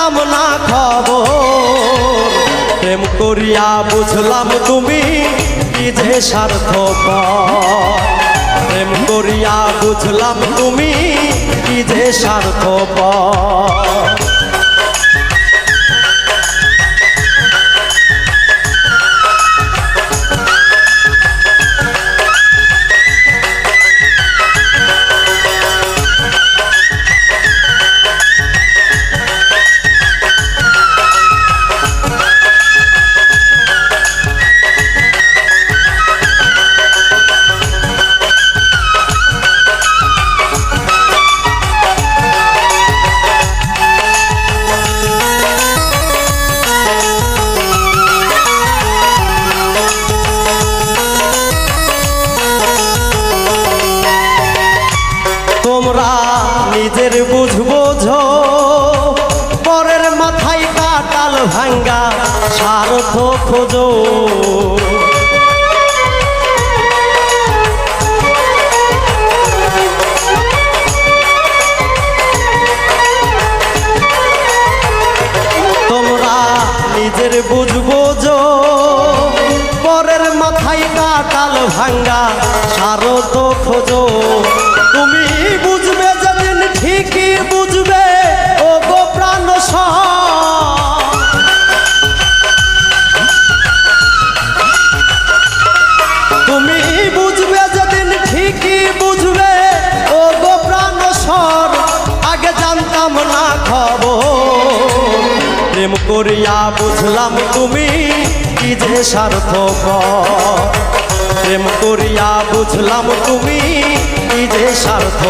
জানতাম না খবর। প্রেম করিয়া বুঝলাম তুমি কি যে স্বার্থ প্রেম করিয়া বুঝলাম তুমি কি যে কাটাল ভাঙ্গা স্বার্থ খোঁজো। তোমরা নিজের বুঝব পরের মাথায় কাটাল ভাঙ্গা সারত খোঁজো। তুমি বুঝবে যেদিন ঠিকই বুঝবে যেদিন ঠিকই বুঝবে। ও গো প্রাণ সর আগে জানতাম না খবর। প্রেম করিয়া বুঝলাম তুমি কি যে স্বার্থ প্রেম করিয়া বুঝলাম তুমি কি যে স্বার্থ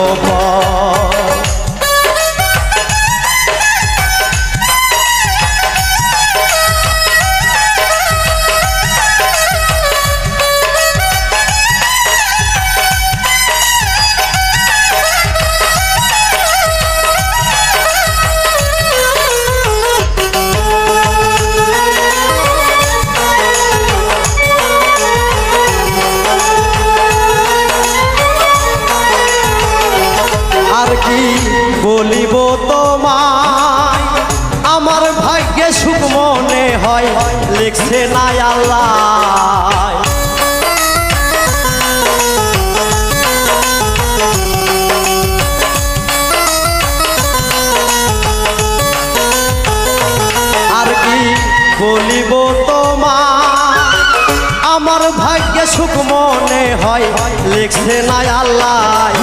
লিখছে না আল্লাহ? আর কি বলিব তোমার? আমার ভাগ্যে সুখ মনে হয়, লিখছে না আল্লাহ।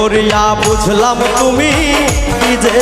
করিয়া বুঝলাম তুমি কি যে